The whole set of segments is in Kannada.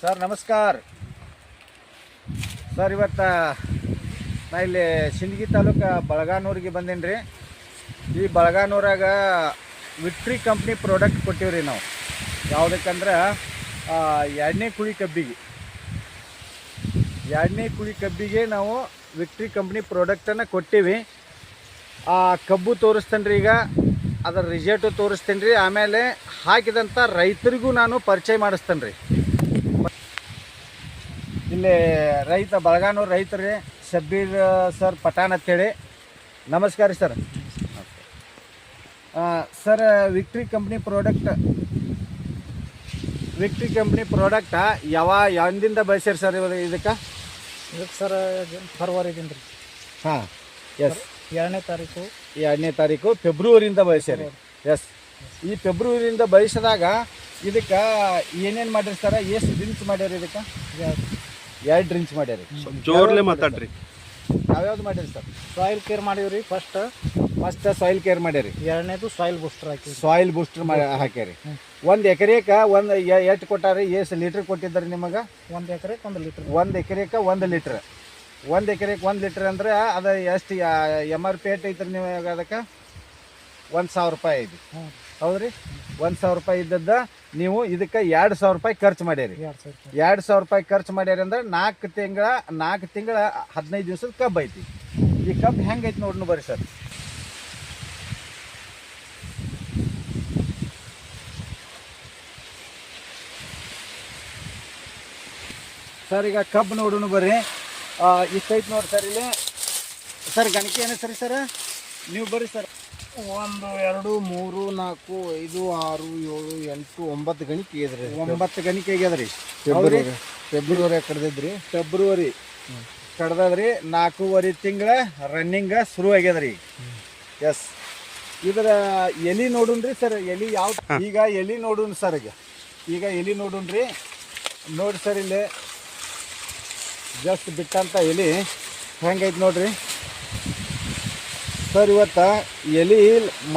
ಸರ್, ನಮಸ್ಕಾರ. ಸರ್, ಇವತ್ತು ನಾ ಇಲ್ಲಿ ಸಿಂದಗಿ ತಾಲೂಕು ಬಳಗಾನೂರಿಗೆ ಬಂದೇನಿ ರೀ. ಈ ಬಳಗಾನೂರಾಗ ವಿಕ್ಟ್ರಿ ಕಂಪ್ನಿ ಪ್ರಾಡಕ್ಟ್ ಕೊಟ್ಟಿವಿ ರೀ ನಾವು. ಯಾವುದಕ್ಕಂದ್ರೆ ಎರಡನೇ ಕುಳಿ ಕಬ್ಬಿಗೆ. ಎರಡನೇ ಕುಳಿ ಕಬ್ಬಿಗೆ ನಾವು ವಿಕ್ಟ್ರಿ ಕಂಪ್ನಿ ಪ್ರಾಡಕ್ಟನ್ನು ಕೊಟ್ಟಿವಿ. ಆ, ಕಬ್ಬು ತೋರಿಸ್ತೇನೆ ರೀ ಈಗ. ಅದರ ರಿಸಲ್ಟು ತೋರಿಸ್ತೇನೆ ರೀ. ಆಮೇಲೆ ಹಾಕಿದಂಥ ರೈತರಿಗೂ ನಾನು ಪರಿಚಯ ಮಾಡಿಸ್ತೇನೆ ರೀ. ಇಲ್ಲಿ ರೈತ ಬಳಗಾನೂರು ರೈತರು ರೀ ಶಬ್ಬೀರ್ ಸರ್ ಪಠಾಣ್ ಅಂತೇಳಿ. ನಮಸ್ಕಾರ ರೀ sir. Sir victory company product victory company product ಯಾವ ಯಾವ್ದಿಂದ ಬಳಸಿರಿ ಸರ್ ಇವಾಗ ಇದಕ್ಕೆ? ಇದಕ್ಕೆ ಸರ್ ಫೆಬ್ರವರಿದಿಂದ ರೀ. ಹಾಂ ಎಸ್ ಎರಡನೇ ತಾರೀಕು. ಎರಡನೇ ತಾರೀಕು ಫೆಬ್ರವರಿಯಿಂದ ಬಳಸ್ಯಾರಿ. ಎಸ್ ಈ ಫೆಬ್ರವರಿಯಿಂದ ಬಯಸಿದಾಗ ಇದಕ್ಕೆ ಏನೇನು ಮಾಡಿರಿ ಸರ್? ಎಷ್ಟು ದಿನ ಮಾಡ್ಯಾರ ಇದಕ್ಕೆ? ಎರಡು ಡ್ರಿಂಕ್ಸ್ ಮಾಡ್ಯಾರಿ ಜೋರ್ಲೆ ಮಾತಾಡ್ರಿ. ಯಾವ್ಯಾವ್ದು ಮಾಡ್ಯಾರಿ ಸರ್? ಸಾಯಿಲ್ ಕೇರ್ ಮಾಡೀವಿ ರೀ ಫಸ್ಟ್ ಫಸ್ಟ್ ಸಾಯಿಲ್ ಕೇರ್ ಮಾಡ್ಯಾರಿ ಎರಡನೇದು ಸಾಯಿಲ್ ಬೂಸ್ಟರ್ ಹಾಕಿ ಸಾಯಿಲ್ ಬೂಸ್ಟರ್ ಮಾಡಿ ಹಾಕ್ಯಾರಿ. ಒಂದು ಎಕರೆಕ ಒಂದು ಎಷ್ಟು ಕೊಟ್ಟಾರಿ? ಎಷ್ಟು ಲೀಟ್ರ್ ಕೊಟ್ಟಿದ್ದಾರೆ ನಿಮಗೆ? ಒಂದು ಎಕರೆಗೆ ಒಂದು ಲೀಟ್ರ್ ಒಂದು ಎಕರೆಕ ಒಂದು ಲೀಟ್ರ್ ಒಂದು ಎಕರೆಗೆ ಒಂದು ಲೀಟ್ರ್ ಅಂದ್ರೆ ಅದು ಎಷ್ಟು ಎಂ ಆರ್ ಪಿ ಏಟ್ ಐತ್ರಿ ನೀವು ಅದಕ್ಕೆ? ಒಂದು ಸಾವಿರ ರೂಪಾಯಿ ಐತಿ. ಹ್ಞೂ ಹೌದ್ರಿ? ಒಂದು ಸಾವಿರ ರೂಪಾಯಿ ಇದ್ದದ್ದು ನೀವು ಇದಕ್ಕೆ ಎರಡು ಸಾವಿರ ರೂಪಾಯಿ ಖರ್ಚು ಮಾಡ್ಯಾರಿ. ಎರಡು ಸಾವಿರ ರೂಪಾಯಿ. ಖರ್ಚು ಮಾಡ್ಯಾರಿ ಅಂದ್ರೆ ನಾಲ್ಕು ತಿಂಗಳ ನಾಲ್ಕು ತಿಂಗಳ ಹದಿನೈದು ದಿವಸದ ಕಬ್ಬು ಐತಿ. ಈ ಕಬ್ಬು ಹೆಂಗೈತಿ ನೋಡ್ನು ಬರ್ರಿ ಸರ್. ಸರ್ ಈಗ ಕಬ್ ನೋಡೋಣ ಬರ್ರಿ. ಇಷ್ಟೈತಿ ನೋಡಿ ಸರ್ ಇಲ್ಲಿ. ಸರ್ ಗಣಕಿ ಏನು ಸರಿ ಸರ್? ನೀವು ಬರ್ರಿ ಸರ್. ಒಂದು ಎರಡು ಮೂರು ನಾಲ್ಕು ಐದು ಆರು ಏಳು ಎಂಟು ಒಂಬತ್ತು ಗಣಿಕೆ ಇದ್ರಿ. ಒಂಬತ್ತು ಗಣಿಕೆ ಆಗ್ಯದ್ರಿ. ಫೆಬ್ರವರಿ ಫೆಬ್ರವರಿ ಕಡ್ದಿದ್ರಿ. ಫೆಬ್ರವರಿ. ಕಡ್ದದ್ರಿ ನಾಲ್ಕೂವರೆ ತಿಂಗಳ ರನ್ನಿಂಗ್ ಶುರು ಆಗ್ಯದ್ರಿ. ಎಸ್ ಇದರ ಎಲಿ ನೋಡುನ್ರಿ ಸರ್ ಎಲಿ ಯಾವ ಈಗ ಎಲಿ ನೋಡುನ್ ಸರ್ ಈಗ. ಈಗ ಎಲಿ ನೋಡುನ್ರಿ. ನೋಡಿ ಸರ್ ಇಲ್ಲಿ. ಜಸ್ಟ್ ಬಿಟ್ಟಂತ ಎಲಿ ಹೆಂಗೈತೆ ನೋಡ್ರಿ. ಸರ್, ಇವತ್ತು ಎಲಿ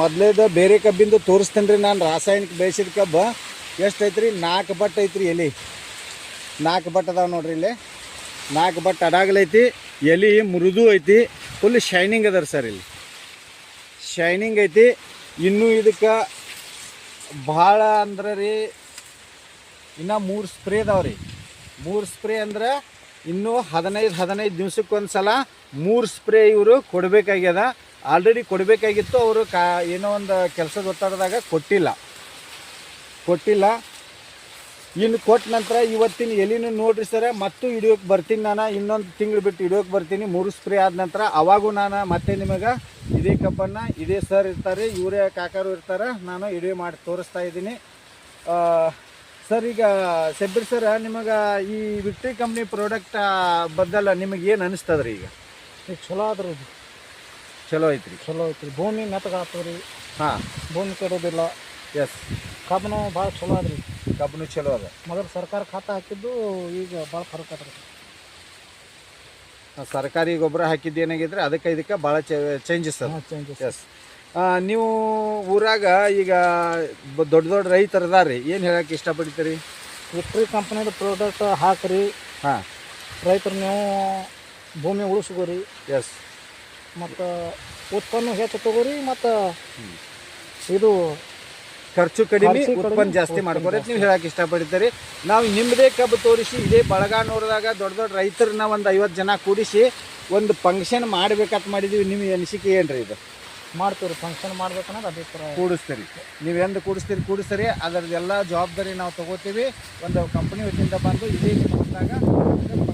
ಮೊದಲೇದ ಬೇರೆ ಕಬ್ಬಿಂದು ತೋರಿಸ್ತೇನೆ ರೀ ನಾನು ರಾಸಾಯನಿಕ ಬೇಯಿಸಿದ ಕಬ್ಬು. ಎಷ್ಟು ಐತ್ರಿ ನಾಲ್ಕು ಬಟ್ ಐತ್ರಿ ಎಲಿ. ನಾಲ್ಕು ಬಟ್ ಅದಾವೆ ನೋಡ್ರಿ ಇಲ್ಲಿ. ನಾಲ್ಕು ಬಟ್ ಅಡಾಗಲೈತಿ ಎಲಿ ಮೃದು ಐತಿ ಫುಲ್ ಶೈನಿಂಗ್ ಅದ ಸರ್ ಇಲ್ಲಿ. ಶೈನಿಂಗ್ ಐತಿ. ಇನ್ನೂ ಇದಕ್ಕೆ ಭಾಳ ಅಂದ್ರೆ ರೀ ಇನ್ನು ಮೂರು ಸ್ಪ್ರೇ ಅದಾವೆ ರೀ. ಮೂರು ಸ್ಪ್ರೇ ಅಂದ್ರೆ ಇನ್ನೂ ಹದಿನೈದು ಹದಿನೈದು ದಿವ್ಸಕ್ಕೆ ಸಲ ಮೂರು ಸ್ಪ್ರೇ ಇವರು ಕೊಡಬೇಕಾಗ್ಯದ. ಆಲ್ರೆಡಿ ಕೊಡಬೇಕಾಗಿತ್ತು, ಅವರು ಕಾ, ಏನೋ ಒಂದು ಕೆಲಸದ ಒತ್ತಡದಾಗ ಕೊಟ್ಟಿಲ್ಲ. ಕೊಟ್ಟಿಲ್ಲ. ಇನ್ನು ಕೊಟ್ಟ ನಂತರ ಇವತ್ತಿನ ಎಲಿನ ನೋಡ್ರಿ ಸರ, ಮತ್ತು ಹಿಡಿಯೋಕೆ ಬರ್ತೀನಿ ನಾನು. ಇನ್ನೊಂದು ತಿಂಗಳು ಬಿಟ್ಟು ಹಿಡಿಯೋಕೆ ಬರ್ತೀನಿ. ಮೂರು ಸ್ಪ್ರೇ ಆದ ನಂತರ ಅವಾಗೂ ನಾನು ಮತ್ತೆ ನಿಮಗೆ ಇದೇ ಕಬ್ಬನ್ನು ಇದೇ ಸರ್ ಇರ್ತಾರೆ, ಇವರೇ ಕಾಕರು ಇರ್ತಾರೆ, ನಾನು ಹಿಡಿಯೋ ಮಾಡಿ ತೋರಿಸ್ತಾ ಇದ್ದೀನಿ. ಸರ್, ಈಗ ಸೆಬ್ರಿ ಸರ್, ನಿಮಗೆ ಈ ವಿಕ್ಟ್ರಿ ಕಂಪ್ನಿ ಪ್ರಾಡಕ್ಟ್ ಬದ್ದಲ್ಲ ನಿಮಗೆ ಏನು ಅನಿಸ್ತದ್ರಿ ಈಗ? ಈಗ ಚಲೋ ಆದ್ರಿ ಚಲೋ ಐತ್ರಿ. ಚಲೋ ಐತ್ರಿ. ಭೂಮಿ ಮೆತ್ತಗಾಗ್ತದ್ರಿ ಹಾಂ. ಭೂಮಿ ಕೆಡೋದಿಲ್ಲ. ಎಸ್ ಕಬ್ಬನು ಭಾಳ ಚಲೋ ಆದ್ರಿ. ಕಬ್ಬನು ಚಲೋ ಅದ. ಮೊದಲು ಸರ್ಕಾರ ಖಾತ ಹಾಕಿದ್ದು ಈಗ ಭಾಳ ಫರಕ್ ಅದ್ರಿ ಸರ್ಕಾರಿ ಗೊಬ್ಬರ ಹಾಕಿದ್ದು ಏನಾಗಿದ್ರೆ ಅದಕ್ಕೆ ಇದಕ್ಕೆ ಭಾಳ ಚೇಂಜಸ್ ಅದ. ಚೇಂಜಸ್ ಎಸ್ ನೀವು ಊರಾಗ ಈಗ ಬ- ದೊಡ್ಡ ದೊಡ್ಡ ರೈತರು ಅದಾರಿ ಏನು ಹೇಳಕ್ಕೆ ಇಷ್ಟಪಡ್ತೀರಿ? ವಿಕ್ಟ್ರಿ ಕಂಪ್ನಿದು ಪ್ರಾಡಕ್ಟ್ ಹಾಕ್ರಿ. ಹಾಂ. ರೈತರು ನೀವು ಭೂಮಿ ಉಳಿಸ್ಕೋರಿ. ಎಸ್ ಮತ್ತು ಉತ್ಪನ್ನ ಹೆಚ್ಚು ತಗೋರಿ ಮತ್ತು ಇದು ಖರ್ಚು ಕಡಿಮೆ ಖರ್ಚು ಕಡಿಮೆ, ಉತ್ಪನ್ನ ಜಾಸ್ತಿ. ಉತ್ಪನ್ನ ನೀವು ಹೇಳಕ್ಕೆ ಇಷ್ಟಪಡ್ತೀರಿ ನಾವು ನಿಮ್ಮದೇ ಕಬ್ಬು ತೋರಿಸಿ ಇದೇ ನೋಡಿದಾಗ ದೊಡ್ಡ ದೊಡ್ಡ ರೈತರನ್ನ ಒಂದು ಐವತ್ತು ಜನ ಕೂಡಿಸಿ ಒಂದು ಫಂಕ್ಷನ್ ಮಾಡ್ಬೇಕಂತ ಮಾಡಿದೀವಿ. ನಿಮ್ಮ ಅನಿಸಿಕೆ ಏನ್ರಿ ಇದು? ಮಾಡ್ತೀವಿ ಫಂಕ್ಷನ್ ಮಾಡ್ಬೇಕನ್ನೋದು ಅಭಿಪ್ರಾಯ. ಕೂಡಿಸ್ತೀರಿ. ನೀವು ಎಂದು ಕೂಡಿಸ್ತೀರಿ ಕೂಡಿಸ್ತೀರಿ ಅದರದ್ದೆಲ್ಲ ಜವಾಬ್ದಾರಿ ನಾವು ತಗೋತೀವಿ. ಒಂದು ಕಂಪನಿ ವತಿಯಿಂದ ಬಂದು ಇದೇ arrange